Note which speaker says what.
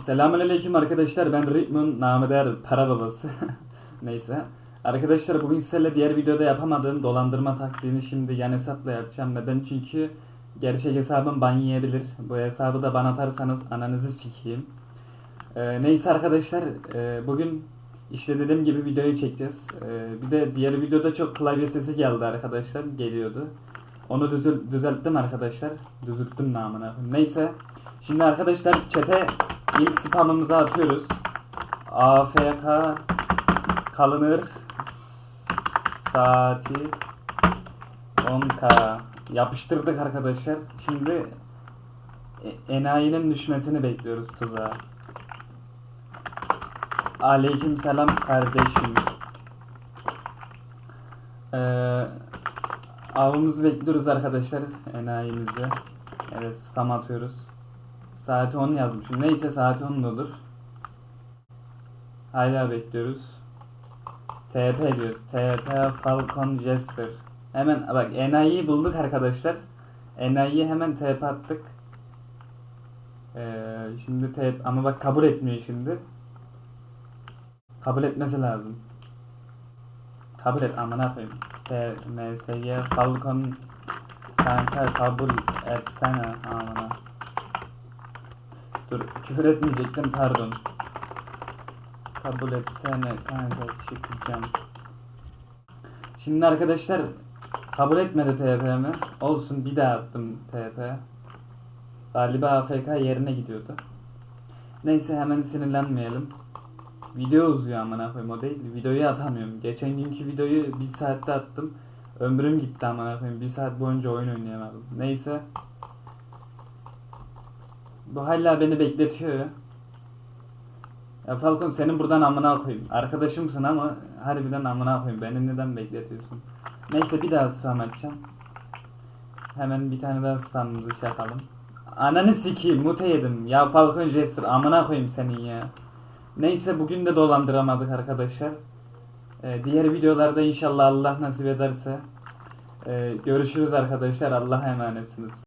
Speaker 1: Selamünaleyküm arkadaşlar ben Ritmun nameder para babası. Neyse. Arkadaşlar bugün sizlerle diğer videoda yapamadığım dolandırma taktiğini şimdi yan hesapla yapacağım. Neden? Çünkü gerçek hesabım ban yiyebilir. Bu hesabı da bana atarsanız ananızı sikeyim. Ee, neyse arkadaşlar e, bugün işte dediğim gibi videoyu çekeceğiz. Ee, bir de diğer videoda çok klavye sesi geldi arkadaşlar. Geliyordu. Onu düzelt, düzelttim arkadaşlar. Düzelttim namına. Neyse. Şimdi arkadaşlar çete ilk spamımızı atıyoruz. AFK kalınır saati 10k yapıştırdık arkadaşlar. Şimdi e- enayinin düşmesini bekliyoruz tuzağa. Aleyküm selam kardeşim. Ee, avımızı bekliyoruz arkadaşlar enayimizi. Evet spam atıyoruz. Saati 10 yazmışım. Neyse saati 10 da olur. Hala bekliyoruz. TP diyoruz. TP Falcon Jester. Hemen bak enayiyi bulduk arkadaşlar. Enayiye hemen TP attık. Ee, şimdi TP ama bak kabul etmiyor şimdi. Kabul etmesi lazım. Kabul et amına koyayım. T MSY Falcon kanka kabul etsene amına. Dur küfür etmeyecektim pardon. Kabul etsene kanka çıkacağım. Şimdi arkadaşlar kabul etmedi TP'mi. Olsun bir daha attım TP. Galiba AFK yerine gidiyordu. Neyse hemen sinirlenmeyelim. Video uzuyor amına koyayım o değil. Videoyu atamıyorum. Geçen günkü videoyu bir saatte attım. Ömrüm gitti amına koyayım. Bir saat boyunca oyun oynayamadım. Neyse. Bu hala beni bekletiyor ya. Falcon senin buradan amına koyayım. Arkadaşımsın ama harbiden amına koyayım. Beni neden bekletiyorsun? Neyse bir daha spam açacağım. Hemen bir tane daha spamımızı çakalım. Ananı sikeyim mute yedim. Ya Falcon Jester amına koyayım senin ya. Neyse bugün de dolandıramadık arkadaşlar. Ee, diğer videolarda inşallah Allah nasip ederse. Ee, görüşürüz arkadaşlar. Allah'a emanetsiniz.